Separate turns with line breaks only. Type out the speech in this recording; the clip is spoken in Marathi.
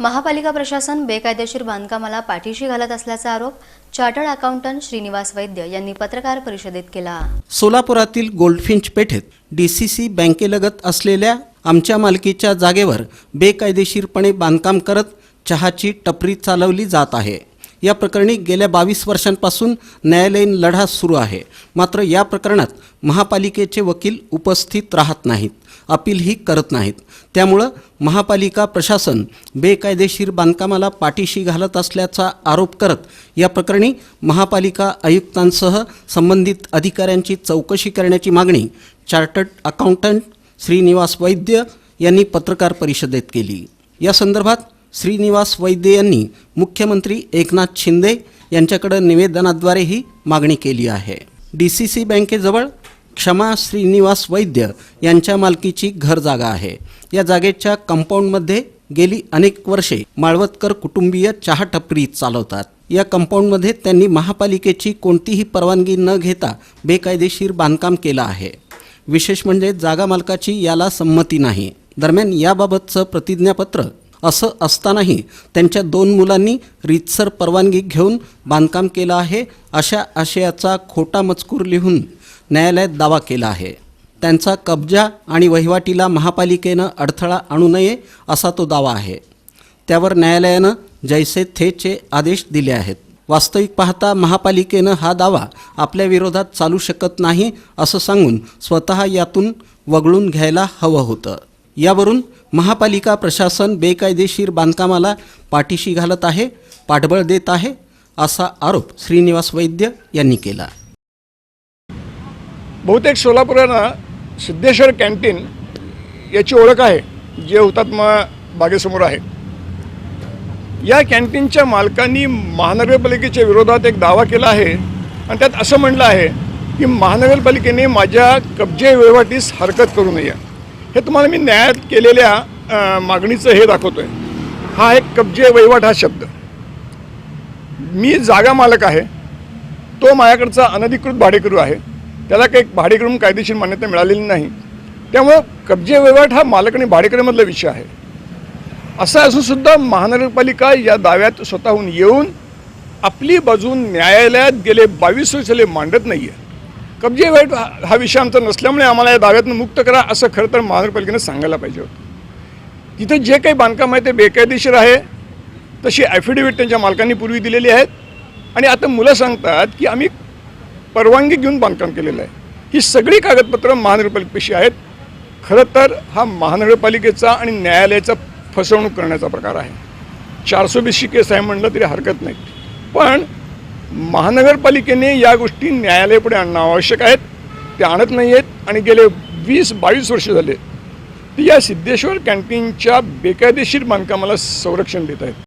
महापालिका प्रशासन बेकायदेशीर बांधकामाला पाठीशी घालत असल्याचा आरोप चार्टर्ड अकाउंटंट श्रीनिवास वैद्य यांनी पत्रकार परिषदेत केला.
सोलापुरातील गोल्डफिंच पेठेत डी सी सी बँकेलगत असलेल्या आमच्या मालकीच्या जागेवर बेकायदेशीरपणे बांधकाम करत चहाची टपरी चालवली जात आहे. या प्रकरणी गेल्या बावीस वर्षांपासून न्यायालयीन लढा सुरू आहे. मात्र या प्रकरणात महापालिकेचे वकील उपस्थित राहत नाहीत अपीलही करत नाहीत. त्यामुळं महापालिका प्रशासन बेकायदेशीर बांधकामाला पाठीशी घालत असल्याचा आरोप करत या प्रकरणी महापालिका आयुक्तांसह संबंधित अधिकाऱ्यांची चौकशी करण्याची मागणी चार्टर्ड अकाउंटंट श्रीनिवास वैद्य यांनी पत्रकार परिषदेत केली. या संदर्भात श्रीनिवास वैद्य यांनी मुख्यमंत्री एकनाथ शिंदे यांच्याकडे निवेदनाद्वारे ही मागणी केली आहे. डी सी सी बँकेजवळ क्षमा श्रीनिवास वैद्य यांच्या मालकीची घर जागा आहे. या जागेच्या कंपाऊंडमध्ये गेली अनेक वर्षे माळवतकर कुटुंबीय चहा टपरी चालवतात. या कंपाऊंडमध्ये त्यांनी महापालिकेची कोणतीही परवानगी न घेता बेकायदेशीर बांधकाम केलं आहे. विशेष म्हणजे जागा मालकाची याला संमती नाही. दरम्यान याबाबतचं प्रतिज्ञापत्र असं असतानाही त्यांच्या दोन मुलांनी रीतसर परवानगी घेऊन बांधकाम केलं आहे अशा आशयाचा खोटा मजकूर लिहून न्यायालयात दावा केला आहे. त्यांचा कब्जा आणि वहिवाटीला महापालिकेनं अडथळा आणू नये असा तो दावा आहे. त्यावर न्यायालयानं जैसे थेचे आदेश दिले आहेत. वास्तविक पाहता महापालिकेनं हा दावा आपल्या विरोधात चालू शकत नाही असं सांगून स्वतः यातून वगळून घ्यायला हवं होतं. यावरून महापालिका प्रशासन बेकायदेशीर बांधकामाला पाठीशी घालत आहे पाठबळ देत आहे असा आरोप श्रीनिवास वैद्य यांनी केला.
बहुतेक सोलापुरांना सिद्धेश्वर कॅन्टीन याची ओळख आहे जे हुतात्मा बागेसमोर आहे. या कॅन्टीनच्या मालकांनी महानगरपालिकेच्या विरोधात एक दावा केला आहे आणि त्यात असं म्हणलं आहे की महानगरपालिकेने माझ्या कब्जे वहिवाटीस हरकत करू नये. हे तुम्हाला मी न्यायात केलेल्या मागणीचं हे दाखवतोय. हा एक कब्जे वहिवाट हा शब्द. मी जागा मालक आहे तो माझ्याकडचा अनधिकृत भाडेकरू आहे त्याला काही भाडेकरून कायदेशीर मान्यता मिळालेली नाही. त्यामुळं कब्जे वहिवाट हा मालक आणि भाडेकरीमधला विषय आहे. असं असूनसुद्धा महानगरपालिका या दाव्यात स्वतःहून येऊन आपली बाजू न्यायालयात गेले बावीस वर्षाले मांडत नाही आहे कब्जे वाईट हा- विषय आमचा नसल्यामुळे आम्हाला या दाव्यातून मुक्त करा असं खरं तर महानगरपालिकेनं सांगायला पाहिजे होतं. तिथं जे काही बांधकाम आहे ते बेकायदेशीर आहे. तशी ॲफिडेव्हिट त्यांच्या मालकांनी पूर्वी दिलेली आहेत. आणि आता मुलं सांगतात की आम्ही परवानगी घेऊन बांधकाम केलेलं आहे. ही सगळी कागदपत्रं महानगरपालिकेशी आहेत. खरं तर हा महानगरपालिकेचा आणि न्यायालयाचा फसवणूक करण्याचा प्रकार आहे. चारशे बीसची केस आहे म्हणलं तरी हरकत नाही. पण महानगरपालिकेने या गोष्टी न्यायालयापुढे आणणं आवश्यक आहेत. ते आणत नाही आहेत आणि गेले वीस बावीस वर्ष झाले. ती या सिद्धेश्वर कॅन्टीनच्या बेकायदेशीर बांधकामाला संरक्षण देत आहेत.